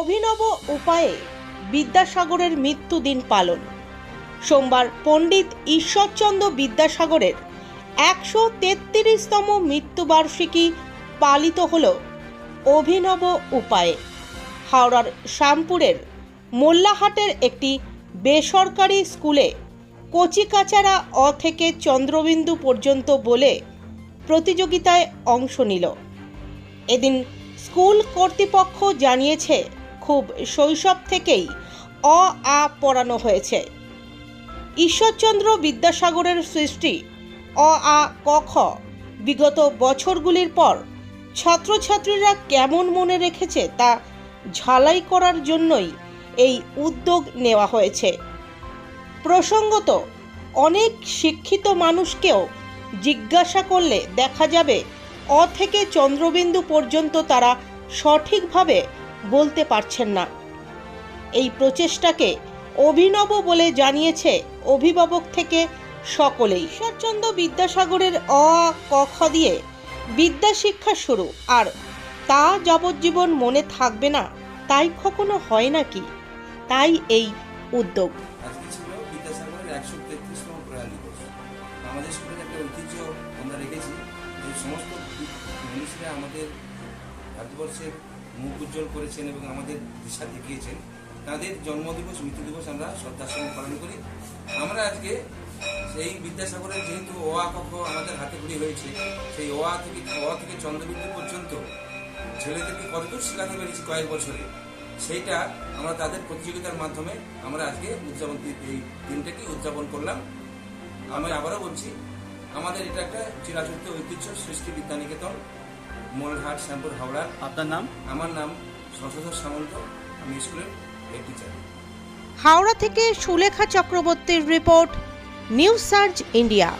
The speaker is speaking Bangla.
অভিনব উপায়ে বিদ্যাসাগরের মৃত্যুদিন পালন। সোমবার পণ্ডিত ঈশ্বরচন্দ্র বিদ্যাসাগরের একশো তেত্রিশতম মৃত্যুবার্ষিকী পালিত হল অভিনব উপায়ে। হাওড়ার শ্যামপুরের মোল্লাহাটের একটি বেসরকারি স্কুলে কচিকাচারা অ থেকে চন্দ্রবিন্দু পর্যন্ত বলে প্রতিযোগিতায় অংশ নিল। এদিন স্কুল কর্তৃপক্ষ জানিয়েছে খুব শৈশব থেকেই অ, আ পড়ানো হয়েছে। ঈশ্বরচন্দ্র বিদ্যাসাগরের সৃষ্টি অ, আ, ক, খ বিগত বছরগুলির পর ছাত্রছাত্রীরা কেমন মনে রেখেছে তা ঝালাই করার জন্যই এই উদ্যোগ নেওয়া হয়েছে। প্রসঙ্গত, অনেক শিক্ষিত মানুষকেও জিজ্ঞাসা করলে দেখা যাবে অ থেকে চন্দ্রবিন্দু পর্যন্ত তারা সঠিকভাবে বলতে পারছেন না। এই প্রচেষ্টাকে অভিনব বলে জানিয়েছে অভিভাবক থেকে সকলেই। ঈশ্বরচন্দ্র বিদ্যাসাগরের অ আ ক, খ দিয়ে বিদ্যা শিক্ষা শুরু। আর তা যাবজ্জীবন মনে থাকবে না, তাই কখনো হয় নাকি তাই এই উদ্যোগ। আমাদের ভারতবর্ষের মুখ উজ্জ্বল করেছেন এবং আমাদের দিশা দেখিয়েছেন। তাদের জন্মদিবস মৃত্যু দিবস আমরা শ্রদ্ধার সঙ্গে পালন করি। আমরা আজকে সেই বিদ্যাসাগরের যেহেতু ও আ ক আমাদের হাতে ঘুরি হয়েছে, সেই আ থেকে আ থেকে চন্দ্রবিন্দু পর্যন্ত ছেলেদেরকে কতদূর শেখাতে পেরেছি কয়েক বছরে, সেইটা আমরা তাদের প্রতিযোগিতার মাধ্যমে আমরা আজকে উদযাপন, এই দিনটাকে উদযাপন করলাম। আমি আবারও বলছি, আমাদের এটা একটা চিরাচরিত ঐতিহ্য, সৃষ্টি বিদ্যানিকেতন। মোলহাট শ্যামপুর হাওড়া। আপনার নাম? আমার নাম শশধর সামন্ত। আমি স্কুলের হেড টিচার। হাওড়া থেকে সুলেখা চক্রবর্তীর রিপোর্ট নিউজ সার্চ ইন্ডিয়া।